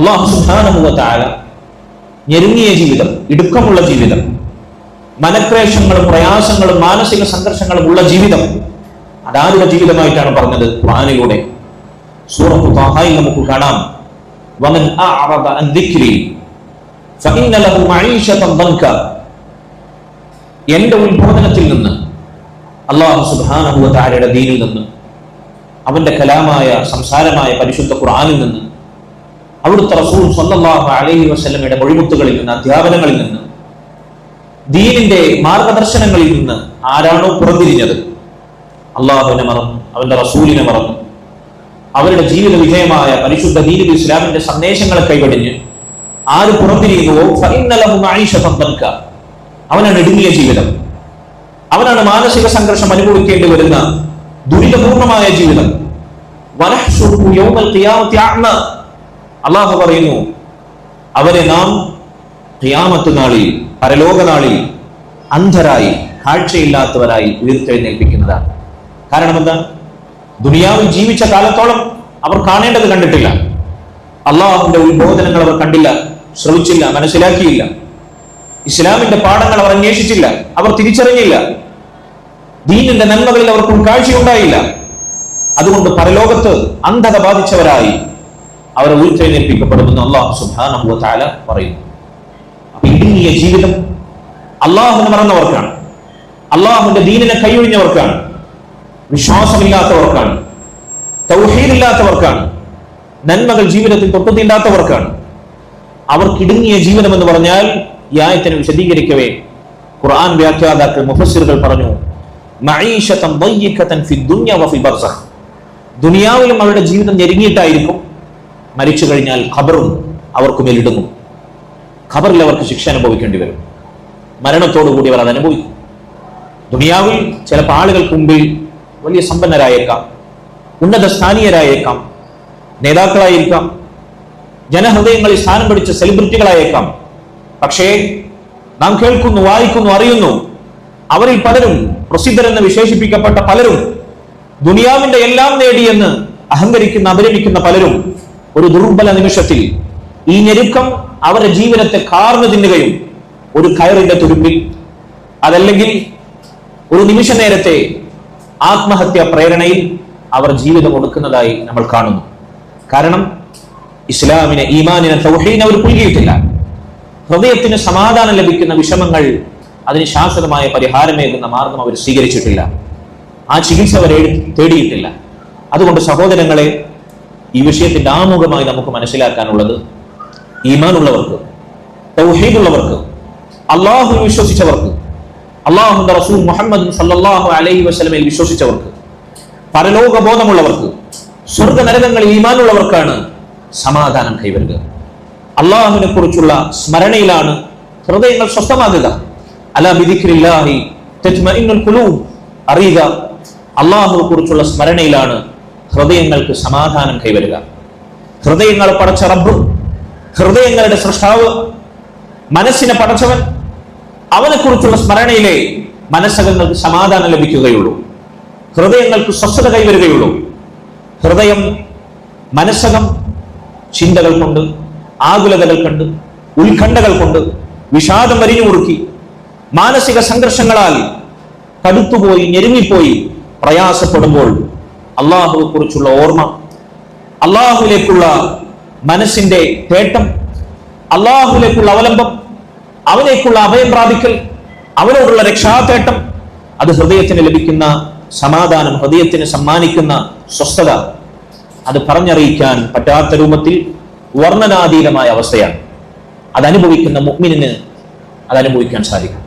അള്ളാഹു സുധാനമുഖത്തായ ഞെരുങ്ങിയ ജീവിതം ഇടുക്കമുള്ള ജീവിതം മനക്ലേശങ്ങളും പ്രയാസങ്ങളും മാനസിക സംഘർഷങ്ങളും ഉള്ള ജീവിതം അതാരുടെ ജീവിതമായിട്ടാണ് പറഞ്ഞത് വാനിലൂടെ സൂറത്തു താഹായിൽ നമുക്ക് കാണാം. വമൻ അൻ ദിക്രി ഫഇന്ന ലഹു മഈശതൻ ദൻക. എന്റെ ഉത്ബോധനത്തിൽ നിന്ന് അള്ളാഹു സുബ്ഹാനഹു വ ദീനിൽ നിന്ന് അവന്റെ കലാമായ സംസാരമായ പരിശുദ്ധ ഖുർആനിൽ നിന്ന് അവിടുത്തെ റസൂൽ സ്വന്തമാഹ അലൈഹി വസ്ലമയുടെ മൊഴിമുത്തുകളിൽ നിന്ന് അധ്യാപനങ്ങളിൽ നിന്ന് ദീനിന്റെ മാർഗദർശനങ്ങളിൽ നിന്ന് ആരാണോ പുറംതിരിഞ്ഞത്? അള്ളാഹുവിനെ മറന്നു അവന്റെ റസൂലിനെ മറന്നു. അവരുടെ ജീവിത വിജയമായ പരിശുദ്ധ ദീനിൽ ഇസ്ലാമിന്റെ സന്ദേശങ്ങളെ കൈവടിഞ്ഞ് ആര് പുറംതിരിയുന്നുവോ. അവനാണ് ഇടുങ്ങിയ ജീവിതം. അവനാണ് മാനസിക സംഘർഷം അനുഭവിക്കേണ്ടി വരുന്ന ദുരിതപൂർണമായ ജീവിതം. അള്ളാഹു പറയുന്നു അവരെ നാം ഖിയാമത്ത് നാളിൽ പരലോക നാളിൽ അന്ധരായി കാഴ്ചയില്ലാത്തവരായി ഉയർത്തെഴുന്നേൽപ്പിക്കുന്നതാണ്. കാരണം എന്താ? ദുനിയാവിൽ ജീവിച്ച കാലത്തോളം അവർ കാണേണ്ടത് കണ്ടിട്ടില്ല. അള്ളാഹുവിന്റെ ഉത്ബോധനങ്ങൾ അവർ കണ്ടില്ല ശ്രവിച്ചില്ല മനസ്സിലാക്കിയില്ല. ഇസ്ലാമിന്റെ പാഠങ്ങൾ അവർ അന്വേഷിച്ചില്ല അവർ തിരിച്ചറിഞ്ഞില്ല. ദീനിന്റെ നന്മകളിൽ അവർക്ക് ഉൾക്കാഴ്ചയുണ്ടായില്ല അതുകൊണ്ട് പരലോകത്ത് അന്ധത ബാധിച്ചവരായി അവരെ ഉയർത്തെഴുന്നേൽപ്പിക്കപ്പെടുമെന്ന് അള്ളാഹു സുബ്ഹാനഹു വ പറയുന്നു. അപ്പൊ ഇടുങ്ങിയ ജീവിതം അള്ളാഹുവിനെ മറന്നവർക്കാണ്. അള്ളാഹുവിന്റെ ദീനിനെ കൈയൊഴിഞ്ഞവർക്കാണ്. വിശ്വാസമില്ലാത്തവർക്കാണ്. തൗഹീദില്ലാത്തവർക്കാണ്. നന്മകൾ ജീവിതത്തിൽ തൊട്ടുതീണ്ടാത്തവർക്കാണ്. അവർക്കിടുങ്ങിയ ജീവിതം എന്ന് പറഞ്ഞാൽ ഈ ആയത്തിനെ വിശദീകരിക്കവേ. ഖുർആൻ വ്യാഖ്യാതാക്കൾ മുഫസ്സിറുകൾ പറഞ്ഞു ദുനിയാവിലും അവരുടെ ജീവിതം ഞെരുങ്ങിയിട്ടായിരിക്കും. മരിച്ചു കഴിഞ്ഞാൽ ഖബറും അവർക്ക് മേലിടുന്നു ഖബറിൽ അവർക്ക് ശിക്ഷ അനുഭവിക്കേണ്ടി വരും. മരണത്തോടുകൂടി അവർ അത് അനുഭവിക്കും. ദുനിയാവിൽ ചിലപ്പോൾ ആളുകൾക്ക് മുമ്പിൽ വലിയ സമ്പന്നരായേക്കാം ഉന്നത സ്ഥാനീയരായേക്കാം നേതാക്കളായിരിക്കാം ജനഹൃദയങ്ങളിൽ സ്ഥാനം പിടിച്ച സെലിബ്രിറ്റികളായേക്കാം. പക്ഷേ നാം കേൾക്കുന്നു വായിക്കുന്നു അറിയുന്നു അവരിൽ പലരും പ്രസിദ്ധരെന്ന് വിശേഷിപ്പിക്കപ്പെട്ട പലരും ദുനിയാവിന്റെ എല്ലാം നേടിയെന്ന് അഹങ്കരിക്കുന്ന അപരമിക്കുന്ന പലരും ഒരു ദുർബല നിമിഷത്തിൽ ഈ ഞെരുക്കം അവരുടെ ജീവിതത്തെ കാർന്നു തിന്നുകയും ഒരു കയറിന്റെ തുരുമ്പിൽ അതല്ലെങ്കിൽ ഒരു നിമിഷ നേരത്തെ ആത്മഹത്യാ പ്രേരണയിൽ അവർ ജീവിതം കൊടുക്കുന്നതായി നമ്മൾ കാണുന്നു. കാരണം ഇസ്ലാമിനെ ഈമാനിനെ തൗഹീദിനെ അവർ പുൽകിയിട്ടില്ല. ഹൃദയത്തിന് സമാധാനം ലഭിക്കുന്ന വിഷമങ്ങൾ അതിന് ശാശ്വതമായ പരിഹാരമേകുന്ന മാർഗം അവർ സ്വീകരിച്ചിട്ടില്ല. ആ ചികിത്സ അവർ തേടിയിട്ടില്ല. അതുകൊണ്ട് സഹോദരങ്ങളെ ഈ വിഷയത്തിന്റെ ആമുഖമായി നമുക്ക് മനസ്സിലാക്കാനുള്ളത് ഈമാനുള്ളവർക്ക് തൗഹീദുള്ളവർക്ക് അള്ളാഹു വിശ്വസിച്ചവർക്ക് അള്ളാഹുന്റെ റസൂൽ മുഹമ്മദ് സല്ലല്ലാഹു അലൈഹി വസ്ലമയിൽ വിശ്വസിച്ചവർക്ക് പരലോക ബോധമുള്ളവർക്ക് സ്വർഗ നരകങ്ങളിൽ ഈമാനുള്ളവർക്കാണ് സമാധാനം കൈവരുക. അള്ളാഹുവിനെ കുറിച്ചുള്ള സ്മരണയിലാണ് ഹൃദയങ്ങൾ സ്വസ്ഥമാകുക. അല ബിദിക്രില്ലാഹി തത്മഇന്നുൽ ഖുലൂബ്. അറിയുക അള്ളാഹുവിനെ കുറിച്ചുള്ള സ്മരണയിലാണ് ഹൃദയങ്ങൾക്ക് സമാധാനം കൈവരുക. ഹൃദയങ്ങൾ പടച്ച റബ്ബ് ഹൃദയങ്ങളുടെ സൃഷ്ടാവ് മനസ്സിനെ പടച്ചവൻ അവനെക്കുറിച്ചുള്ള സ്മരണയിലെ മനസ്സകങ്ങൾക്ക് സമാധാനം ലഭിക്കുകയുള്ളൂ. ഹൃദയങ്ങൾക്ക് സ്വസ്ഥത കൈവരുകയുള്ളൂ. ഹൃദയം മനസ്സകം ചിന്തകൾ കൊണ്ട് ആകുലതകൾ കണ്ട് ഉത്കണ്ഠകൾ കൊണ്ട് വിഷാദം വരിഞ്ഞു മുറുക്കി മാനസിക സംഘർഷങ്ങളാൽ കടുത്തുപോയി ഞെരുങ്ങിപ്പോയി പ്രയാസപ്പെടുമ്പോൾ അള്ളാഹുവെ കുറിച്ചുള്ള ഓർമ്മ അള്ളാഹുലേക്കുള്ള മനസ്സിന്റെ തേട്ടം അള്ളാഹുലേക്കുള്ള അവലംബം അവനേക്കുള്ള അഭയം പ്രാപിക്കൽ അവനോടുള്ള രക്ഷാതേട്ടം അത് ഹൃദയത്തിന് ലഭിക്കുന്ന സമാധാനം ഹൃദയത്തിന് സമ്മാനിക്കുന്ന സ്വസ്ഥത അത് പറഞ്ഞറിയിക്കാൻ പറ്റാത്ത രൂപത്തിൽ വർണനാതീതമായ അവസ്ഥയാണ്. അത് അനുഭവിക്കുന്ന മുഗ്മിനിന് അത് സാധിക്കും.